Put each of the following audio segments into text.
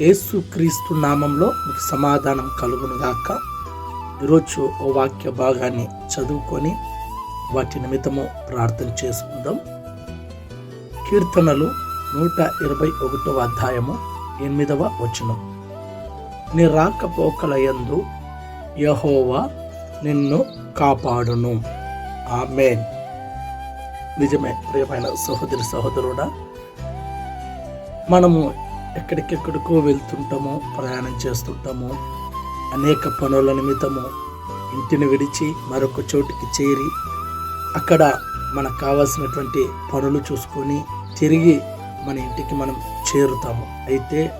యేసుక్రీస్తు నామంలో మీకు సమాధానం కలుగునుగాక. ఈరోజు ఓ వాక్య భాగాన్ని చదువుకొని వాటి నిమిత్తము ప్రార్థన చేసుకుందాం. కీర్తనలు నూట ఇరవై ఒకటవ అధ్యాయము ఎనిమిదవ వచనం. నీ రాకపోకలయందు యహోవా నిన్ను కాపాడును. ఆమెన్. నిజమే ప్రియమైన సహోదరి సహోదరుడా మనము ఎక్కడికెక్కడికో వెళ్తుంటామో ప్రయాణం చేస్తుంటాము అనేక పనుల నిమిత్తము ఇంటిని విడిచి మరొక చోటుకి చేరి అక్కడ మనకు కావాల్సినటువంటి పనులు చూసుకొని తిరిగి మన ఇంటికి మనం చేరుతాము. అయితే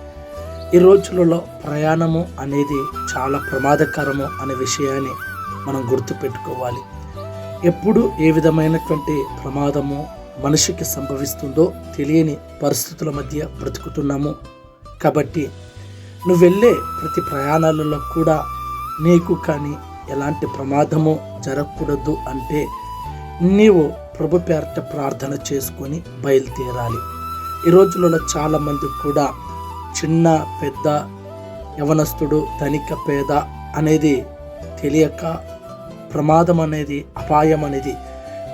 ఈ రోజులలో ప్రయాణము అనేది చాలా ప్రమాదకరము అనే విషయాన్ని మనం గుర్తుపెట్టుకోవాలి. ఎప్పుడు ఏ విధమైనటువంటి ప్రమాదము మనిషికి సంభవిస్తుందో తెలియని పరిస్థితుల మధ్య బ్రతుకుతున్నాము. కాబట్టి నువ్వు వెళ్ళే ప్రతి ప్రయాణాలలో కూడా నీకు కానీ ఎలాంటి ప్రమాదము జరగకూడదు అంటే నీవు ప్రభు పేరట ప్రార్థన చేసుకొని బయలుదేరాలి. ఈ రోజులలో చాలామంది కూడా చిన్న పెద్ద యవనస్తుడు ధనిక పేద అనేది తెలియక ప్రమాదం అనేది అపాయం అనేది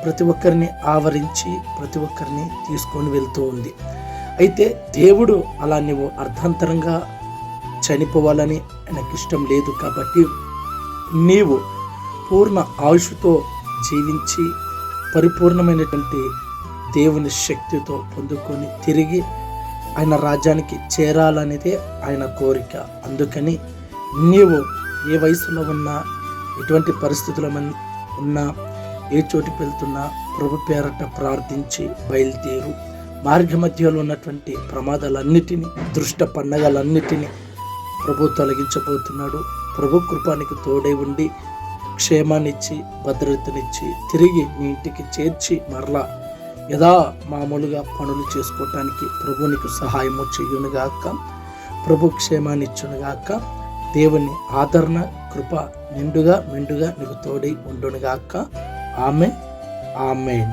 ప్రతి ఒక్కరిని ఆవరించి ప్రతి ఒక్కరిని తీసుకొని వెళ్తూ ఉంది. అయితే దేవుడు అలా నువ్వు అర్ధాంతరంగా చనిపోవాలని ఆయనకి ఇష్టం లేదు కాబట్టి నీవు పూర్ణ ఆయుషుతో జీవించి పరిపూర్ణమైనటువంటి దేవుని శక్తితో పొందుకొని తిరిగి ఆయన రాజ్యానికి చేరాలనేదే ఆయన కోరిక. అందుకని నీవు ఏ వయసులో ఉన్నా ఎటువంటి పరిస్థితుల మన్- ఉన్నా ఏ చోటికి వెళ్తున్నా ప్రభు పేరట ప్రార్థించి బయలుదేరు. మార్గ మధ్యలో ఉన్నటువంటి ప్రమాదాలన్నిటినీ దృష్ట పండగలన్నిటినీ ప్రభు తొలగించబోతున్నాడు. ప్రభు కృపానికి తోడై ఉండి క్షేమాన్నిచ్చి భద్రతనిచ్చి తిరిగి మీ ఇంటికి చేర్చి మరలా యథా మామూలుగా పనులు చేసుకోవటానికి ప్రభు నీకు సహాయము చెయ్యునుగాక ప్రభు క్షేమాన్నిచ్చునుగాక దేవుని ఆదరణ కృప నిండుగా మెండుగా నీకు తోడై ఉండునుగాక. ఆమె ఆమెన్